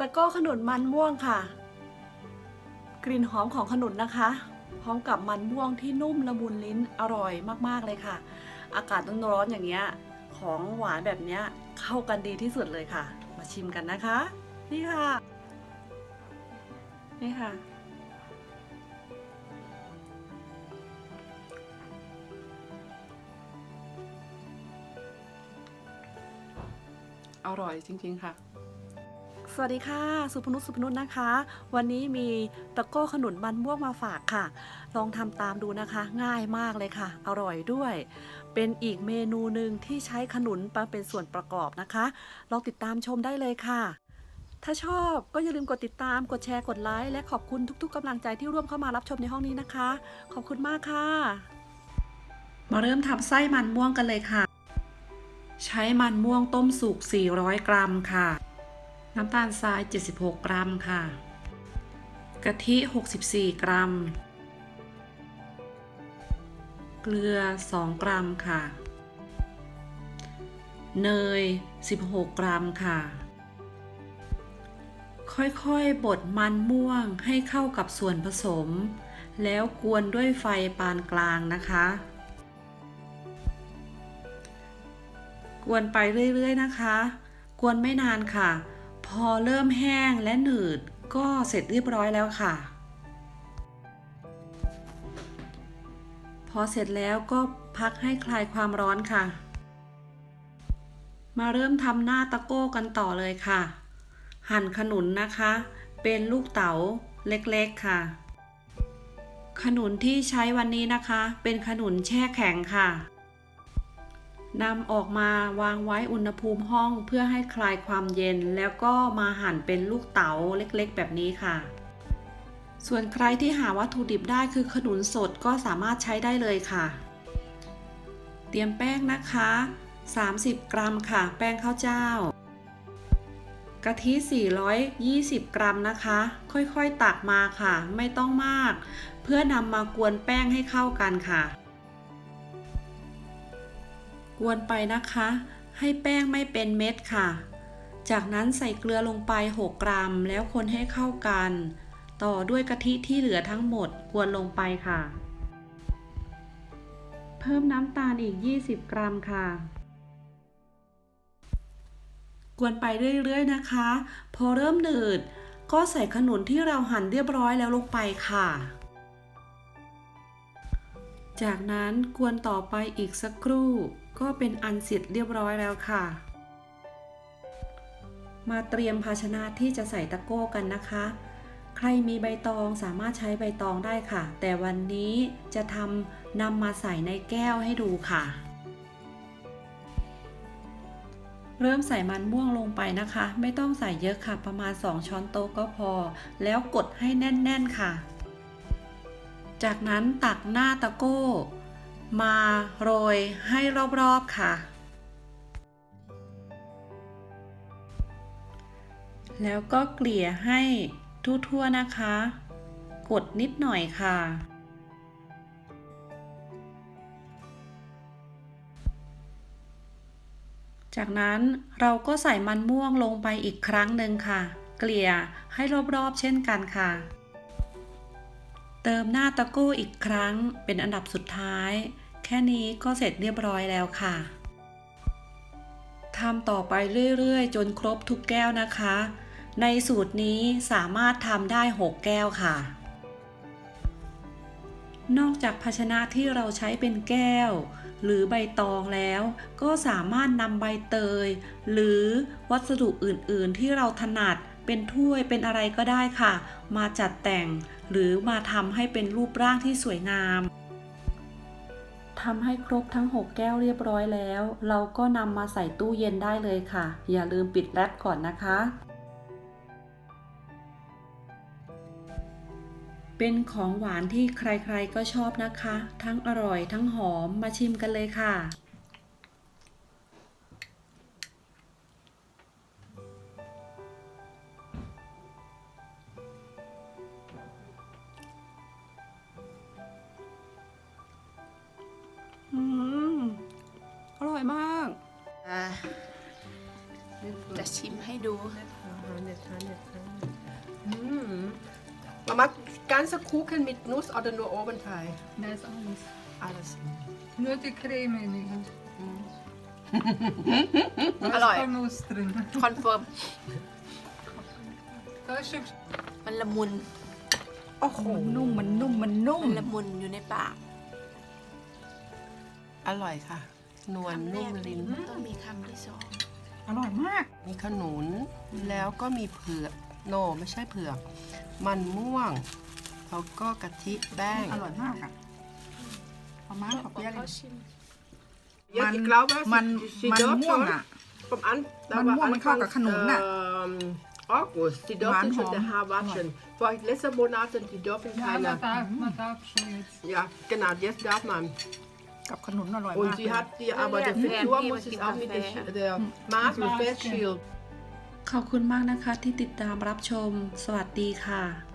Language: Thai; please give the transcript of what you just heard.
ตะก้ขนุนมันม่วงค่ะ กลิ่นหอมของขนุนนะคะ พร้อมกับมันม่วงที่นุ่มละมุนลิ้นอร่อยมากๆเลยค่ะ อากาศร้อนๆอย่างเงี้ยของหวานแบบเนี้ยเข้ากันดีที่สุดเลยค่ะ มาชิมกันนะคะ นี่ค่ะ นี่ค่ะอร่อยจริง ๆ ค่ะ วัสดีค่ะ สุพนุชสุพนุชนะคะ วันนี้มีตะโก้ขนุนมันม่วงมาฝากค่ะ ลองทำตามดูนะคะ ง่ายมากเลยค่ะ อร่อยด้วย เป็นอีกเมนูหนึ่งที่ใช้ขนุนมาเป็นส่วนประกอบนะคะ ลองติดตามชมได้เลยค่ะ ถ้าชอบก็อย่าลืมกดติดตาม กดแชร์กดไลค์และขอบคุณทุก ๆกำลังใจที่ร่วมเข้ามารับชมในห้องนี้นะคะ ขอบคุณมากค่ะ มาเริ่มทำไส้มันม่วงกันเลยค่ะ ใช้มันม่วงต้มสุก 400 กรัมค่ะ น้ำตาลทราย 76 กรัมค่ะ กะทิ 64 กรัม เกลือ 2 กรัมค่ะ เนย 16 กรัมค่ะ ค่อยๆ บดมันม่วงให้เข้ากับส่วนผสม แล้วกวนด้วยไฟปานกลางนะคะ กวนไปเรื่อยๆนะคะ กวนไม่นานค่ะ พอเริ่มแห้งและหนืดก็เสร็จเรียบร้อยแล้วค่ะ พอเสร็จแล้วก็พักให้คลายความร้อนค่ะ มาเริ่มทำหน้าตะโก้กันต่อเลยค่ะ หั่นขนุนนะคะ เป็นลูกเต๋าเล็กๆค่ะ ขนุนที่ใช้วันนี้นะคะ เป็นขนุนแช่แข็งค่ะ นำออกมาวางไว้อุณหภูมิห้องเพื่อให้คลายความเย็น แล้วก็มาหั่นเป็นลูกเต๋าเล็กๆ แบบนี้ค่ะ ส่วนใครที่หาวัตถุดิบได้คือขนุนสดก็สามารถใช้ได้เลยค่ะ เตรียมแป้งนะคะ 30 กรัมค่ะ แป้งข้าวเจ้ากะทิ 420 กรัมนะคะ ค่อยๆ ตักมาค่ะ ไม่ต้องมาก เพื่อนำมากวนแป้งให้เข้ากันค่ะ วนไปนะคะ ให้แป้งไม่เป็นเม็ดค่ะ จากนั้นใส่เกลือลงไป 6 กรัม แล้วคนให้เข้ากัน ต่อด้วยกะทิที่เหลือทั้งหมดกวนลงไปค่ะ เพิ่มน้ำตาลอีก 20 กรัมค่ะกวนไปเรื่อยๆนะคะ พอเริ่มหนืด ก็ใส่ขนุนที่เราหั่นเรียบร้อยแล้วลงไปค่ะ จากนั้นกวนต่อไปอีกสักครู่ ก็เป็นอันเสร็จเรียบร้อยแล้วค่ะ มาเตรียมภาชนะที่จะใส่ตะโก้กันนะคะ ใครมีใบตองสามารถใช้ใบตองได้ค่ะ แต่วันนี้จะทำนำมาใส่ในแก้วให้ดูค่ะ เริ่มใส่มันม่วงลงไปนะคะ ไม่ต้องใส่เยอะค่ะ ประมาณ 2 ช้อนโต๊ะก็พอ แล้วกดให้แน่น ๆค่ะ จากนั้นตักหน้าตะโก้ มาโรยให้รอบๆค่ะ แล้วก็เกลี่ยให้ทั่วๆนะคะ กดนิดหน่อยค่ะ จากนั้นเราก็ใส่มันม่วงลงไปอีกครั้งหนึ่งค่ะ เกลี่ยให้รอบๆเช่นกันค่ะเติมหน้าตะโก้อีกครั้งเป็นอันดับสุดท้าย ค่นี้ก็เสร็จเรียบร้อยแล้วค่ะทำต่อไปเรื่อยๆ จนครบทุกแก้วนะคะ ในสูตรนี้สามารถทำได้ 6 แก้วค่ะ นอกจากภาชนะที่เราใช้เป็นแก้ว หรือใบตองแล้ว ก็สามารถนำใบเตย หรือวัสดุอื่นๆ ที่เราถนัดเป็นถ้วยเป็นอะไรก็ได้ค่ะ มาจัดแต่ง หรือมาทำให้เป็นรูปร่างที่สวยงาม ทำให้ครบทั้ง 6 แก้วเรียบร้อยแล้ว เราก็นำมาใส่ตู้เย็นได้เลยค่ะ อย่าลืมปิดแรปก่อนนะคะ เป็นของหวานที่ใครๆก็ชอบนะคะ ทั้งอร่อยทั้งหอมมาชิมกันเลยค่ะ ร่อยมากอะจะชิมให้ดู Aha, nicht, nicht, nicht. Mm. Mama, ganze Kuchen mit Nuss oder nur Obenteil? Da ist alles. Alles. Nur die Creme nicht. Da ist Alloy. kein Nuss drin. คอนเฟิร์ม Da ist schon มันละมุน Oh, นุ่ม มันนุ่ม มันนุ่ม มันละมุนอยู่ในปาก อร่อยค่ะ นวลนุ่มลิ้นต้องมีคำที่สองอร่อยมาก มีขนุนแล้วก็มีเผือกโนไม่ใช่เผือก มันม่วงแล้วก็กะทิแป้งอร่อยมากอะเอามาขอเปียกเขาชิม Ja, Man- ich glaube, sie- man- sie man dort ม่วง schon อะ Vom An, da Man war ม่วงมันเข้ากับ Anfangs, ขนุนน่ะ ähm, August. Die durften Waren schon Horn. der Haar waschen. Vor letzter Monat, die dürfen Ja, keine. man darf, man darf schon jetzt. Ja, genau, jetzt darf man. กับขนุนอร่อย Und มาก sie เลย hat die, aber der Ja, Frisur ja, muss die es auch mit der, Kaffee, Sch- der Maß mit Maske. Fettschild. ขอบคุณมากนะคะที่ติดตามรับชม สวัสดีค่ะ